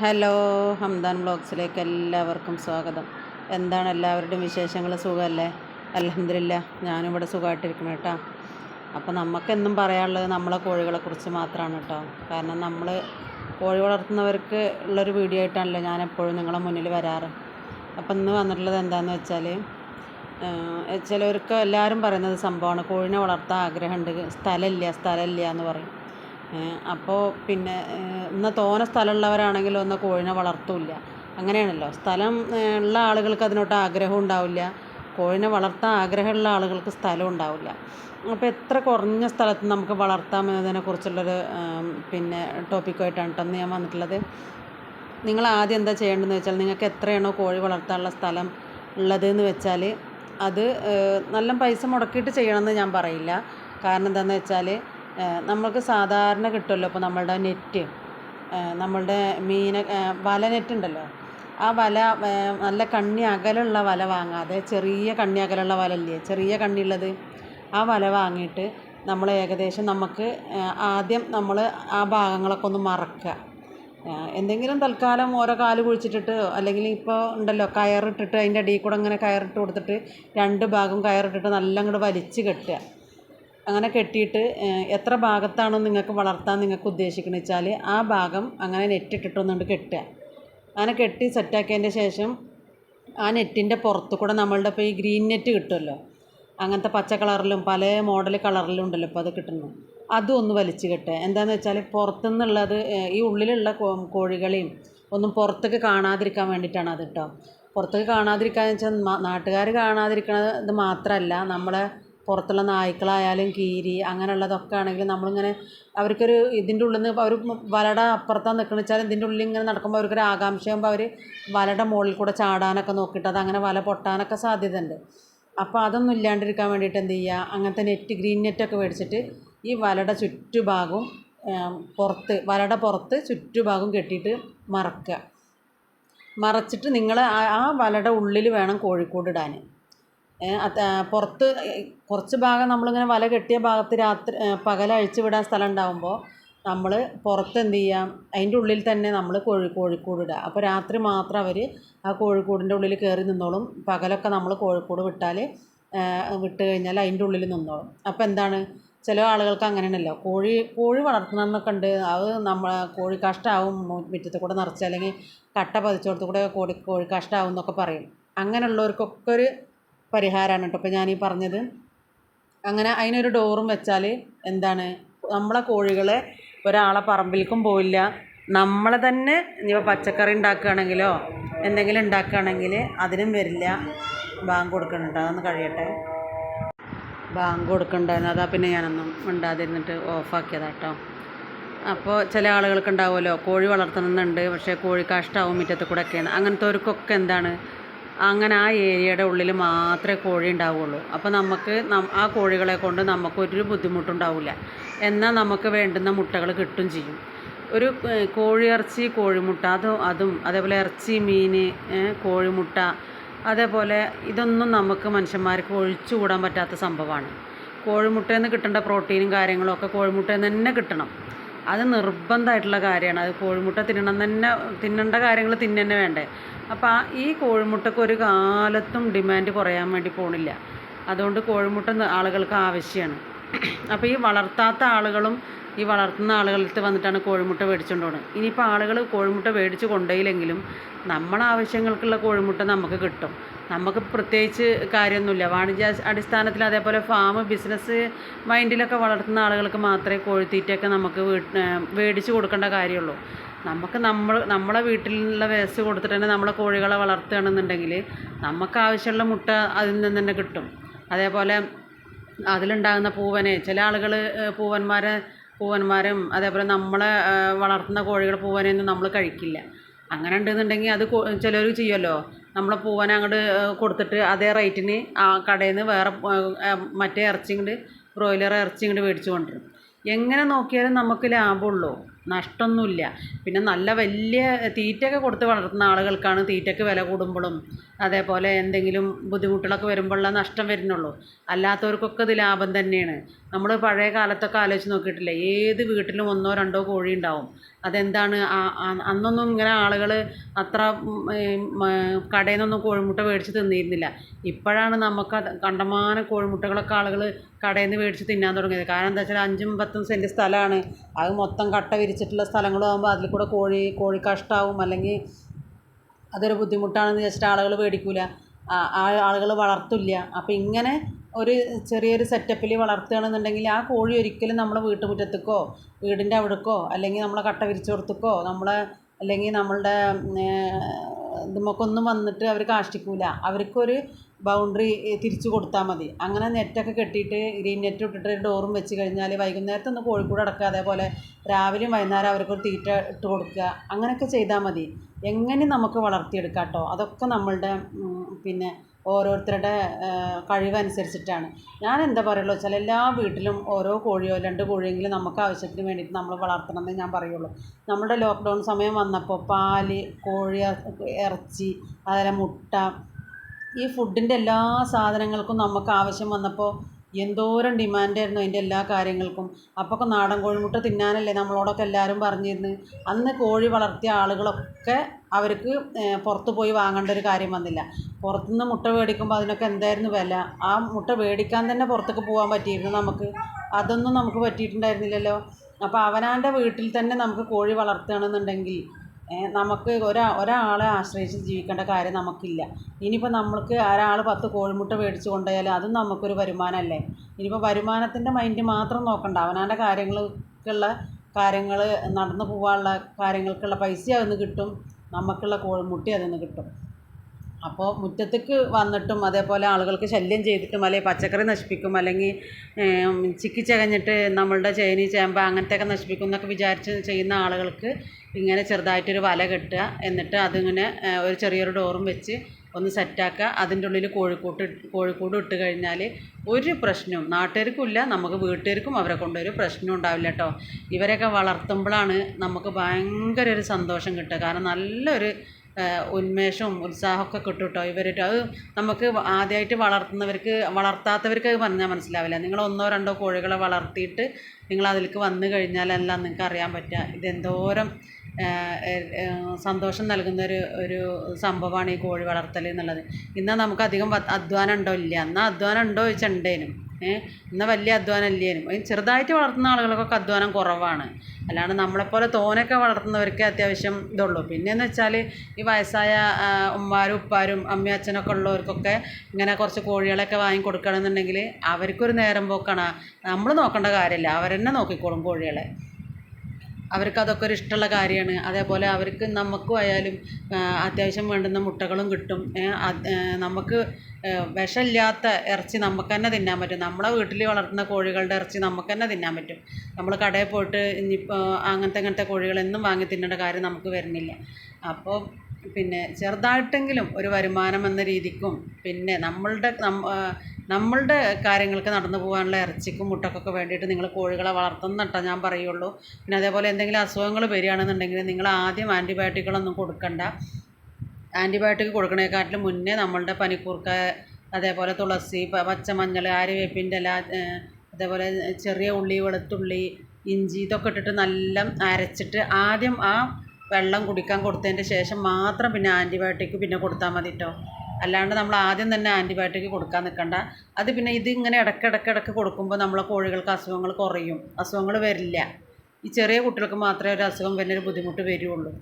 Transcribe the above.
Hello Hamdan ബ്ലോഗ്സിലേക്ക് എല്ലാവർക്കും സ്വാഗതം. എന്താണ് എല്ലാവരുടെയും വിശേഷങ്ങൾ സുഖമല്ലേ അലഹമില്ല ഇവിടെ സുഖമായിട്ടിരിക്കണം കേട്ടോ. അപ്പോൾ നമുക്കെന്നും പറയാനുള്ളത് നമ്മളെ കോഴികളെക്കുറിച്ച് മാത്രമാണ് കേട്ടോ. കാരണം നമ്മൾ കോഴി വളർത്തുന്നവർക്ക് ഉള്ളൊരു വീഡിയോ ആയിട്ടാണല്ലോ ഞാൻ എപ്പോഴും നിങ്ങളെ മുന്നിൽ വരാറ്. അപ്പോൾ ഇന്ന് വന്നിട്ടുള്ളത് എന്താണെന്ന് വെച്ചാൽ ചിലവർക്ക് എല്ലാവരും പറയുന്നത് സംഭവമാണ് കോഴിനെ വളർത്താൻ ആഗ്രഹമുണ്ട് സ്ഥലമില്ല സ്ഥലമില്ല എന്ന് പറയും. അപ്പോൾ പിന്നെ എന്നാൽ തോനെ സ്ഥലമുള്ളവരാണെങ്കിൽ ഒന്ന് കോഴിനെ വളർത്തൂല്ല. അങ്ങനെയാണല്ലോ. സ്ഥലം ഉള്ള ആളുകൾക്ക് അതിനോട്ട് ആഗ്രഹം ഉണ്ടാവില്ല. കോഴിനെ വളർത്താൻ ആഗ്രഹമുള്ള ആളുകൾക്ക് സ്ഥലം ഉണ്ടാവില്ല. അപ്പോൾ എത്ര കുറഞ്ഞ സ്ഥലത്ത് നമുക്ക് വളർത്താം എന്നതിനെക്കുറിച്ചുള്ളൊരു പിന്നെ ടോപ്പിക്കുമായിട്ടാണ് കേട്ടോ ഞാൻ വന്നിട്ടുള്ളത്. നിങ്ങൾ ആദ്യം എന്താ ചെയ്യേണ്ടതെന്ന് വെച്ചാൽ നിങ്ങൾക്ക് എത്രയാണോ കോഴി വളർത്താനുള്ള സ്ഥലം ഉള്ളതെന്ന് വെച്ചാൽ അത് നല്ല പൈസ മുടക്കിയിട്ട് ചെയ്യണമെന്ന് ഞാൻ പറയില്ല. കാരണം എന്താണെന്ന് വെച്ചാൽ നമ്മൾക്ക് സാധാരണ കിട്ടുമല്ലോ ഇപ്പോൾ നമ്മളുടെ നെറ്റ്. നമ്മളുടെ മീന വല നെറ്റ് ഉണ്ടല്ലോ ആ വല നല്ല കണ്ണി അകലുള്ള വല വാങ്ങാതെ ചെറിയ കണ്ണി അകലുള്ള വല അല്ലേ ചെറിയ കണ്ണിയുള്ളത് ആ വല വാങ്ങിയിട്ട് നമ്മൾ ഏകദേശം നമുക്ക് ആദ്യം നമ്മൾ ആ ഭാഗങ്ങളൊക്കെ ഒന്ന് മറക്കുക. എന്തെങ്കിലും തൽക്കാലം ഓരോ കാൽ കുഴിച്ചിട്ടിട്ട് അല്ലെങ്കിൽ ഇപ്പോൾ ഉണ്ടല്ലോ കയറിട്ടിട്ട് അതിന്റെ അടിയിൽ കൂടെ അങ്ങനെ കയറിട്ട് കൊടുത്തിട്ട് രണ്ട് ഭാഗം കയറിട്ടിട്ട് നല്ല അങ്ങോട്ട് വലിച്ച് കെട്ടുക. അങ്ങനെ കെട്ടിയിട്ട് എത്ര ഭാഗത്താണോ നിങ്ങൾക്ക് വളർത്താൻ നിങ്ങൾക്ക് ഉദ്ദേശിക്കുന്നത് വെച്ചാൽ ആ ഭാഗം അങ്ങനെ നെറ്റ് ഇട്ടിട്ടൊന്നുകൊണ്ട് കെട്ടുക. അങ്ങനെ കെട്ടി സെറ്റാക്കിയതിന്റെ ശേഷം ആ നെറ്റിന്റെ പുറത്ത് കൂടെ നമ്മളുടെ ഇപ്പോൾ ഈ ഗ്രീൻ നെറ്റ് കിട്ടുമല്ലോ അങ്ങനത്തെ പച്ച കളറിലും പല മോഡൽ കളറിലും ഉണ്ടല്ലോ ഇപ്പോൾ അത് കിട്ടുന്നു അതും ഒന്ന് വലിച്ചു കെട്ടുക. എന്താണെന്ന് വെച്ചാൽ പുറത്തുനിന്നുള്ളത് ഈ ഉള്ളിലുള്ള കോഴികളെയും ഒന്നും പുറത്തേക്ക് കാണാതിരിക്കാൻ വേണ്ടിയിട്ടാണ് അത് കേട്ടോ. പുറത്തേക്ക് കാണാതിരിക്കാന്ന് വെച്ചാൽ നാട്ടുകാർ കാണാതിരിക്കണത് മാത്രമല്ല നമ്മളെ പുറത്തുള്ള നായ്ക്കളായാലും കീരി അങ്ങനെയുള്ളതൊക്കെ ആണെങ്കിലും നമ്മളിങ്ങനെ അവർക്കൊരു ഇതിന്റെ ഉള്ളിൽ നിന്ന് അവർ വലയുടെ അപ്പുറത്താണ് നിൽക്കുന്നത് വെച്ചാൽ ഇതിന്റെ ഉള്ളിൽ ഇങ്ങനെ നടക്കുമ്പോൾ അവർക്കൊരു ആകാംക്ഷയാകുമ്പോൾ അവർ വലയുടെ മുകളിൽ കൂടെ ചാടാനൊക്കെ നോക്കിയിട്ട് അത് അങ്ങനെ വല പൊട്ടാനൊക്കെ സാധ്യതയുണ്ട്. അപ്പോൾ അതൊന്നും ഇല്ലാണ്ടിരിക്കാൻ വേണ്ടിയിട്ട് എന്ത് ചെയ്യുക? അങ്ങനത്തെ നെറ്റ് ഗ്രീൻ നെറ്റൊക്കെ മേടിച്ചിട്ട് ഈ വലയുടെ ചുറ്റുഭാഗവും പുറത്ത് വലയുടെ പുറത്ത് ചുറ്റുഭാഗം കെട്ടിയിട്ട് മറക്കുക. മറച്ചിട്ട് നിങ്ങൾ ആ വലയുടെ ഉള്ളിൽ വേണം കോഴിക്കൂട് ഇടാൻ. പുറത്ത് കുറച്ച് ഭാഗം നമ്മളിങ്ങനെ വല കെട്ടിയ ഭാഗത്ത് രാത്രി പകൽ അഴിച്ചു വിടാൻ സ്ഥലം ഉണ്ടാകുമ്പോൾ നമ്മൾ പുറത്ത് എന്ത് ചെയ്യാം അതിന്റെ ഉള്ളിൽ തന്നെ നമ്മൾ കോഴി കോഴിക്കൂട് ഇടുക അപ്പോൾ രാത്രി മാത്രം അവർ ആ കോഴിക്കൂടിന്റെ ഉള്ളിൽ കയറി നിന്നോളും. പകലൊക്കെ നമ്മൾ കോഴിക്കൂട് വിട്ടാൽ വിട്ട് കഴിഞ്ഞാൽ അതിന്റെ ഉള്ളിൽ നിന്നോളും. അപ്പോൾ എന്താണ് ചില ആളുകൾക്ക് അങ്ങനെയാണല്ലോ. കോഴി കോഴി വളർത്തണം എന്നൊക്കെ ഉണ്ട്. അത് നമ്മൾ കോഴി കാഷ്ടാവും മുറ്റത്ത് കൂടെ നിറച്ച് അല്ലെങ്കിൽ കട്ട പതിച്ചോടത്ത് കൂടെ കോഴി കോഴി കാഷ്ടാവും എന്നൊക്കെ പറയും. അങ്ങനെയുള്ളവർക്കൊക്കെ ഒരു പരിഹാരമാണ് കേട്ടോ ഇപ്പോൾ ഞാനീ പറഞ്ഞത്. അങ്ങനെ അതിനൊരു ഡോറും വെച്ചാൽ എന്താണ് നമ്മളെ കോഴികളെ ഒരാളെ പറമ്പിലേക്കും പോയില്ല നമ്മളെ തന്നെ ഇനിയിപ്പോൾ പച്ചക്കറി ഉണ്ടാക്കുകയാണെങ്കിലോ എന്തെങ്കിലും ഉണ്ടാക്കുകയാണെങ്കിൽ അതിനും വരില്ല. ബാങ്ക് കൊടുക്കണുണ്ട് അതൊന്ന് കഴിയട്ടെ. ബാങ്ക് കൊടുക്കണ്ടായിരുന്നു അതാ പിന്നെ ഞാനൊന്നും മിണ്ടാതിരുന്നിട്ട് ഓഫാക്കിയതാണ് കേട്ടോ അപ്പോൾ ചില ആളുകൾക്ക് ഉണ്ടാവുമല്ലോ കോഴി വളർത്തണമെന്നുണ്ട് പക്ഷേ കോഴി കാഷ്ടാവും മുറ്റത്ത് കൂടെ ഒക്കെയാണ് അങ്ങനത്തെവർക്കൊക്കെ എന്താണ് അങ്ങനെ ആ ഏരിയയുടെ ഉള്ളിൽ മാത്രമേ കോഴി ഉണ്ടാവുള്ളൂ അപ്പോൾ നമുക്ക് ആ കോഴികളെ കൊണ്ട് നമുക്കൊരു ബുദ്ധിമുട്ടുണ്ടാവില്ല. എന്നാൽ നമുക്ക് വേണ്ടുന്ന മുട്ടകൾ കിട്ടും ചെയ്യും. ഒരു കോഴിയിറച്ചി കോഴിമുട്ട അതും അതും അതേപോലെ ഇറച്ചി മീൻ കോഴിമുട്ട അതേപോലെ ഇതൊന്നും നമുക്ക് മനുഷ്യന്മാർക്ക് ഒഴിച്ചുകൂടാൻ പറ്റാത്ത സംഭവമാണ്. കോഴിമുട്ടയിൽ നിന്ന് കിട്ടേണ്ട പ്രോട്ടീനും കാര്യങ്ങളൊക്കെ കോഴിമുട്ടയിൽ നിന്ന് തന്നെ കിട്ടണം. അത് നിർബന്ധമായിട്ടുള്ള കാര്യമാണ്. അത് കോഴിമുട്ട തിന്നണം തന്നെ തിന്നേണ്ട കാര്യങ്ങൾ തിന്നന്നെ വേണ്ടേ. അപ്പോൾ ഈ കോഴിമുട്ടക്ക് ഒരു കാലത്തും ഡിമാൻഡ് കുറയാൻ വേണ്ടി പോണില്ല. അതുകൊണ്ട് കോഴിമുട്ട ആളുകൾക്ക് ആവശ്യമാണ്. അപ്പോൾ ഈ വളർത്താത്ത ആളുകളും ഈ വളർത്തുന്ന ആളുകളടുത്ത് വന്നിട്ടാണ് കോഴിമുട്ട മേടിച്ചുകൊണ്ട് പോകുന്നത് ഇനിയിപ്പോൾ ആളുകൾ കോഴിമുട്ട മേടിച്ച് കൊണ്ടുപോയില്ലെങ്കിലും നമ്മളെ ആവശ്യങ്ങൾക്കുള്ള കോഴിമുട്ട നമുക്ക് കിട്ടും. നമുക്ക് പ്രത്യേകിച്ച് കാര്യമൊന്നുമില്ല. വാണിജ്യ അടിസ്ഥാനത്തിൽ അതേപോലെ ഫാം ബിസിനസ് മൈൻഡിലൊക്കെ വളർത്തുന്ന ആളുകൾക്ക് മാത്രമേ കോഴിത്തീറ്റയൊക്കെ നമുക്ക് മേടിച്ച് കൊടുക്കേണ്ട കാര്യമുള്ളൂ. നമുക്ക് നമ്മൾ നമ്മളെ വീട്ടിലുള്ള വേസ്റ്റ് കൊടുത്തിട്ട് തന്നെ നമ്മളെ കോഴികളെ വളർത്തുകയാണെന്നുണ്ടെങ്കിൽ നമുക്ക് ആവശ്യമുള്ള മുട്ട അതിൽ നിന്ന് തന്നെ കിട്ടും. അതേപോലെ അതിലുണ്ടാകുന്ന പൂവനെ ചില ആളുകൾ പൂവന്മാരെ പൂവന്മാരും അതേപോലെ നമ്മളെ വളർത്തുന്ന കോഴികളെ പൂവനെയൊന്നും നമ്മൾ കഴിക്കില്ല. അങ്ങനെ ഉണ്ടെന്നുണ്ടെങ്കിൽ അത് ചിലർ ചെയ്യുമല്ലോ നമ്മളെ പൂവനെ അങ്ങോട്ട് കൊടുത്തിട്ട് അതേ റേറ്റിന് ആ കടയിൽ നിന്ന് വേറെ മറ്റേ ഇറച്ചി ഇങ്ങോട്ട് ബ്രോയിലർ ഇറച്ചി ഇങ്ങോട്ട് മേടിച്ച് കൊണ്ടുവരും. എങ്ങനെ നോക്കിയാലും നമുക്ക് ലാഭമുള്ളൂ. നഷ്ടമൊന്നുമില്ല. പിന്നെ നല്ല വലിയ തീറ്റയൊക്കെ കൊടുത്ത് വളർത്തുന്ന ആളുകൾക്കാണ് തീറ്റയ്ക്ക് വില കൂടുമ്പോഴും അതേപോലെ എന്തെങ്കിലും ബുദ്ധിമുട്ടുകളൊക്കെ വരുമ്പോഴുള്ള നഷ്ടം വരുന്നുള്ളൂ. അല്ലാത്തവർക്കൊക്കെ ഇത് ലാഭം തന്നെയാണ്. നമ്മൾ പഴയ കാലത്തൊക്കെ ആലോചിച്ച് നോക്കിയിട്ടില്ലേ ഏത് വീട്ടിലും ഒന്നോ രണ്ടോ കോഴി ഉണ്ടാവും. അതെന്താണ്? അന്നൊന്നും ഇങ്ങനെ ആളുകൾ അത്ര കടയിൽ നിന്നൊന്നും കോഴിമുട്ട മേടിച്ച് തിന്നിരുന്നില്ല. ഇപ്പോഴാണ് നമുക്ക് കണ്ടമാന കണ്ടമാനം കോഴിമുട്ടകളൊക്കെ ആളുകൾ കടയിൽ നിന്ന് മേടിച്ച് തിന്നാൻ തുടങ്ങിയത്. കാരണം എന്താ വെച്ചാൽ അഞ്ചും പത്തും സെന്റ് സ്ഥലമാണ്. അത് മൊത്തം കട്ട വിരിച്ചിട്ടുള്ള സ്ഥലങ്ങളാകുമ്പോൾ അതിൽ കൂടെ കോഴി കോഴി കഷ്ടാവും അല്ലെങ്കിൽ അതൊരു ബുദ്ധിമുട്ടാണെന്ന് വിചാരിച്ചിട്ട് ആളുകൾ മേടിക്കില്ല ആ ആളുകൾ വളർത്തില്ല. അപ്പോൾ ഇങ്ങനെ ഒരു ചെറിയൊരു സെറ്റപ്പിൽ വളർത്തുകയാണെന്നുണ്ടെങ്കിൽ ആ കോഴി ഒരിക്കലും നമ്മുടെ വീട്ടുമുറ്റത്തേക്കോ വീടിന്റെ അവിടേക്കോ അല്ലെങ്കിൽ നമ്മളെ കട്ട വിരിച്ചോടത്തേക്കോ നമ്മളെ അല്ലെങ്കിൽ നമ്മളുടെ ഇതുമൊക്കൊന്നും വന്നിട്ട് അവർ കാഷ്ടിക്കൂല. അവർക്കൊരു ബൗണ്ടറി തിരിച്ചു കൊടുത്താൽ മതി. അങ്ങനെ നെറ്റൊക്കെ കെട്ടിയിട്ട് ഗ്രീൻ നെറ്റ് ഇട്ടിട്ട് ഡോറും വെച്ച് കഴിഞ്ഞാൽ വൈകുന്നേരത്ത് ഒന്ന് കോഴിക്കൂട് അടക്കുക അതേപോലെ രാവിലെയും വൈകുന്നേരം അവർക്കൊരു തീറ്റ ഇട്ട് കൊടുക്കുക അങ്ങനെയൊക്കെ ചെയ്താൽ മതി. എങ്ങനെ നമുക്ക് വളർത്തിയെടുക്കാം കേട്ടോ അതൊക്കെ നമ്മളുടെ പിന്നെ ഓരോരുത്തരുടെ കഴിവനുസരിച്ചിട്ടാണ്. ഞാൻ എന്താ പറയുള്ളൂ വെച്ചാൽ എല്ലാ വീട്ടിലും ഓരോ കോഴിയോ രണ്ട് കോഴിയെങ്കിലും നമുക്ക് ആവശ്യത്തിന് വേണ്ടിയിട്ട് നമ്മൾ വളർത്തണം എന്ന് ഞാൻ പറയുള്ളൂ. നമ്മുടെ ലോക്ക്ഡൗൺ സമയം വന്നപ്പോൾ പാൽ കോഴി ഇറച്ചി അതുപോലെ മുട്ട ഈ ഫുഡിന്റെ എല്ലാ സാധനങ്ങൾക്കും നമുക്ക് ആവശ്യം വന്നപ്പോൾ എന്തോരം ഡിമാൻഡായിരുന്നു അതിന്റെ എല്ലാ കാര്യങ്ങൾക്കും. അപ്പോൾ അപ്പോഴൊക്കെ നാടൻ കോഴിമുട്ട തിന്നാനല്ലേ നമ്മളോടൊക്കെ എല്ലാവരും പറഞ്ഞിരുന്നു. അന്ന് കോഴി വളർത്തിയ ആളുകളൊക്കെ അവർക്ക് പുറത്ത് പോയി വാങ്ങേണ്ട ഒരു കാര്യം വന്നില്ല. പുറത്തുനിന്ന് മുട്ട മേടിക്കുമ്പോൾ അതിനൊക്കെ എന്തായിരുന്നു വില? ആ മുട്ട മേടിക്കാൻ തന്നെ പുറത്തേക്ക് പോകാൻ പറ്റിയിരുന്നു നമുക്ക്? അതൊന്നും നമുക്ക് പറ്റിയിട്ടുണ്ടായിരുന്നില്ലല്ലോ. അപ്പോൾ അവനാന്റെ വീട്ടിൽ തന്നെ നമുക്ക് കോഴി വളർത്തുകയാണെന്നുണ്ടെങ്കിൽ നമുക്ക് ഒരാ ഒരാളെ ആശ്രയിച്ച് ജീവിക്കേണ്ട കാര്യം നമുക്കില്ല. ഇനിയിപ്പോൾ നമ്മൾക്ക് ഒരാൾ പത്ത് കോഴിമുട്ട മേടിച്ച് കൊണ്ടുപോയാൽ അതും നമുക്കൊരു വരുമാനമല്ലേ ഇനിയിപ്പോൾ വരുമാനത്തിന്റെ മൈൻഡ് മാത്രം നോക്കണ്ട. അവനാന്റെ കാര്യങ്ങൾക്കുള്ള കാര്യങ്ങൾ നടന്നു പോകാനുള്ള കാര്യങ്ങൾക്കുള്ള പൈസ അതിൽ കിട്ടും. നമുക്കുള്ള കോഴിമുട്ടി അതിൽ നിന്ന് കിട്ടും. അപ്പോൾ മുറ്റത്തേക്ക് വന്നിട്ടും അതേപോലെ ആളുകൾക്ക് ശല്യം ചെയ്തിട്ടും അല്ലെങ്കിൽ പച്ചക്കറി നശിപ്പിക്കും അല്ലെങ്കിൽ ചിക്കി ചകഞ്ഞിട്ട് നമ്മളുടെ ചേനി ചേമ്പ് അങ്ങനത്തെയൊക്കെ നശിപ്പിക്കും എന്നൊക്കെ വിചാരിച്ച് ചെയ്യുന്ന ആളുകൾക്ക് ഇങ്ങനെ ചെറുതായിട്ടൊരു വല കെട്ടുക. എന്നിട്ട് അതിങ്ങനെ ഒരു ചെറിയൊരു ഡോറും വെച്ച് ഒന്ന് സെറ്റാക്കുക. അതിന്റെ ഉള്ളിൽ കോഴിക്കൂട്ട് കോഴിക്കൂട് ഇട്ട് കഴിഞ്ഞാൽ ഒരു പ്രശ്നവും നാട്ടുകാർക്കും ഇല്ല നമുക്ക് വീട്ടുകാർക്കും അവരെ കൊണ്ടൊരു ഒരു പ്രശ്നവും ഉണ്ടാവില്ല കേട്ടോ. ഇവരെയൊക്കെ വളർത്തുമ്പോഴാണ് നമുക്ക് ഭയങ്കര ഒരു സന്തോഷം കിട്ടുക. കാരണം നല്ലൊരു ഉന്മേഷവും ഉത്സാഹമൊക്കെ കിട്ടും കേട്ടോ ഇവരിട്ട് അത് നമുക്ക് ആദ്യമായിട്ട് വളർത്തുന്നവർക്ക് വളർത്താത്തവർക്ക് അത് പറഞ്ഞാൽ മനസ്സിലാവില്ല. നിങ്ങൾ ഒന്നോ രണ്ടോ കോഴികളെ വളർത്തിയിട്ട് നിങ്ങൾ അതിലേക്ക് വന്നു കഴിഞ്ഞാലല്ല നിങ്ങൾക്ക് അറിയാൻ പറ്റുക. ഇതെന്തോരം സന്തോഷം നൽകുന്ന ഒരു സംഭവമാണ് ഈ കോഴി വളർത്തൽ എന്നുള്ളത്. ഇന്ന് നമുക്ക് അധികം അധ്വാനം ഉണ്ടോ ഇല്ല. എന്നാൽ അധ്വാനം ഉണ്ടോ ചോദിച്ചാൽ ഏഹ് എന്നാൽ വലിയ അധ്വാനം ഇല്ലേനും. ചെറുതായിട്ട് വളർത്തുന്ന ആളുകൾക്കൊക്കെ അധ്വാനം കുറവാണ്. അല്ലാണ്ട് നമ്മളെപ്പോലെ തോനൊക്കെ വളർത്തുന്നവർക്ക് അത്യാവശ്യം ഇതുള്ളൂ. പിന്നെയെന്ന് വെച്ചാൽ ഈ വയസ്സായ ഉമ്മാരും ഉപ്പാരും അമ്മയും അച്ഛനൊക്കെ ഉള്ളവർക്കൊക്കെ ഇങ്ങനെ കുറച്ച് കോഴികളൊക്കെ വാങ്ങി കൊടുക്കണമെന്നുണ്ടെങ്കിൽ അവർക്കൊരു നേരം പോക്കാണ്. നമ്മൾ നോക്കേണ്ട കാര്യമില്ല. അവരെന്നെ നോക്കിക്കോളും കോഴികളെ. അവർക്ക് അതൊക്കെ ഒരു ഇഷ്ടമുള്ള കാര്യമാണ്. അതേപോലെ അവർക്ക് നമുക്കും ആയാലും അത്യാവശ്യം വേണ്ടുന്ന മുട്ടകളും കിട്ടും. നമുക്ക് വിഷമില്ലാത്ത ഇറച്ചി നമുക്ക് തന്നെ തിന്നാൻ പറ്റും. നമ്മളെ വീട്ടിൽ വളർത്തുന്ന കോഴികളുടെ ഇറച്ചി നമുക്ക് തന്നെ തിന്നാൻ പറ്റും. നമ്മൾ കടയിൽ പോയിട്ട് ഇനിയിപ്പോൾ അങ്ങനത്തെ അങ്ങനത്തെ കോഴികളെന്നും വാങ്ങി തിന്നേണ്ട കാര്യം നമുക്ക് വരുന്നില്ല. അപ്പോൾ പിന്നെ ചെറുതായിട്ടെങ്കിലും ഒരു വരുമാനം എന്ന രീതിക്കും പിന്നെ നമ്മളുടെ നമ്മളുടെ കാര്യങ്ങൾക്ക് നടന്നു പോകാനുള്ള ഇറച്ചിക്കും മുട്ടക്കൊക്കെ വേണ്ടിയിട്ട് നിങ്ങൾ കോഴികളെ വളർത്തുന്ന കേട്ടോ ഞാൻ പറയുള്ളൂ. പിന്നെ അതേപോലെ എന്തെങ്കിലും അസുഖങ്ങൾ വരികയാണെന്നുണ്ടെങ്കിൽ നിങ്ങൾ ആദ്യം ആന്റിബയോട്ടിക്കുകളൊന്നും കൊടുക്കണ്ട. ആന്റിബയോട്ടിക് കൊടുക്കണേക്കാട്ടിലും മുന്നേ നമ്മളുടെ പനിക്കൂർക്ക അതേപോലെ തുളസി പച്ചമഞ്ഞൾ ആര്യവേപ്പിന്റെ ഇല അതേപോലെ ചെറിയ ഉള്ളി വെളുത്തുള്ളി ഇഞ്ചി ഇതൊക്കെ ഇട്ടിട്ട് നല്ല അരച്ചിട്ട് ആദ്യം ആ വെള്ളം കുടിക്കാൻ കൊടുത്തതിന്റെ ശേഷം മാത്രം പിന്നെ ആന്റിബയോട്ടിക് പിന്നെ കൊടുത്താൽ മതി കേട്ടോ അല്ലാണ്ട് നമ്മൾ ആദ്യം തന്നെ ആന്റിബയോട്ടിക് കൊടുക്കാൻ നിൽക്കണ്ട. അത് പിന്നെ ഇതിങ്ങനെ ഇടയ്ക്കിടയ്ക്ക് ഇടയ്ക്ക് കൊടുക്കുമ്പോൾ നമ്മളെ കോഴികൾക്ക് അസുഖങ്ങൾ കുറയും. അസുഖങ്ങൾ വരില്ല. ഈ ചെറിയ കുട്ടികൾക്ക് മാത്രമേ ഒരു അസുഖം വരുന്നൊരു ബുദ്ധിമുട്ട് വരുള്ളൂ.